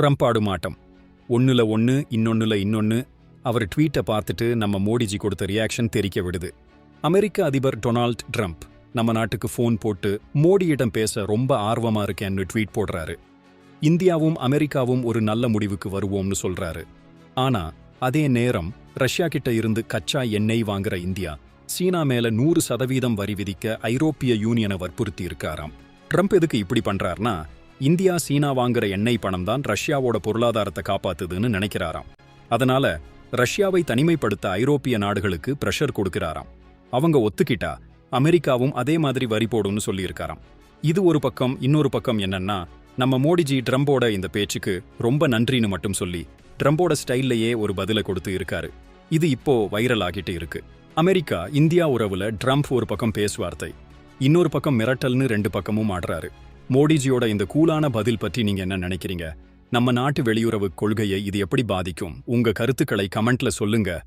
Trump ஆடுமாட்டம். ஒன்றுல ஒன்று இன்னொன்னுல இன்னொன்னு அவர் ட்வீட்டை பார்த்துட்டு நம்ம மோடிஜி கொடுத்த ரியாக்ஷன் தெரிக்க விடுது. அமெரிக்க அதிபர் டொனால்ட் ட்ரம்ப் நம்ம நாட்டுக்கு ஃபோன் போட்டு மோடியிடம் பேச ரொம்ப ஆர்வமா இருக்கேன்னு ட்வீட் போடுறாரு. இந்தியாவும் அமெரிக்காவும் ஒரு நல்ல முடிவுக்கு வருவோம்னு சொல்றாரு. ஆனா அதே நேரம் ரஷ்யா கிட்ட இருந்து கச்சா எண்ணெய் வாங்குற இந்தியா சீனா மேல நூறு சதவீதம் வரி விதிக்க ஐரோப்பிய யூனியனை வற்புறுத்தி இருக்காராம். ட்ரம்ப் எதுக்கு இப்படி பண்றாருனா இந்தியா சீனா வாங்குற எண்ணெய் பணம் தான் ரஷ்யாவோட பொருளாதாரத்தை காப்பாத்துதுன்னு நினைக்கிறாராம். அதனால ரஷ்யாவை தனிமைப்படுத்த ஐரோப்பிய நாடுகளுக்கு பிரஷர் கொடுக்கிறாராம். அவங்க ஒத்துக்கிட்டா அமெரிக்காவும் அதே மாதிரி வரி போடும்னு சொல்லியிருக்காராம். இது ஒரு பக்கம் இன்னொரு பக்கம் என்னன்னா நம்ம மோடிஜி ட்ரம்போட இந்த பேச்சுக்கு ரொம்ப நன்றின்னு மட்டும் சொல்லி ட்ரம்போட ஸ்டைல்லையே ஒரு பதிலை கொடுத்து இருக்காரு. இது இப்போ வைரல் ஆகிட்டு இருக்கு. அமெரிக்கா இந்தியா உறவுல ட்ரம்ப் ஒரு பக்கம் பேசுவார்த்தை இன்னொரு பக்கம் மிரட்டல்னு ரெண்டு பக்கமும் ஆடுறாரு. மோடிஜியோட இந்த கூலான பதில் பற்றி நீங்க என்ன நினைக்கிறீங்க? நம்ம நாட்டு வெளியுறவு கொள்கையை இது எப்படி பாதிக்கும்? உங்க கருத்துக்களை கமெண்ட்ல சொல்லுங்க.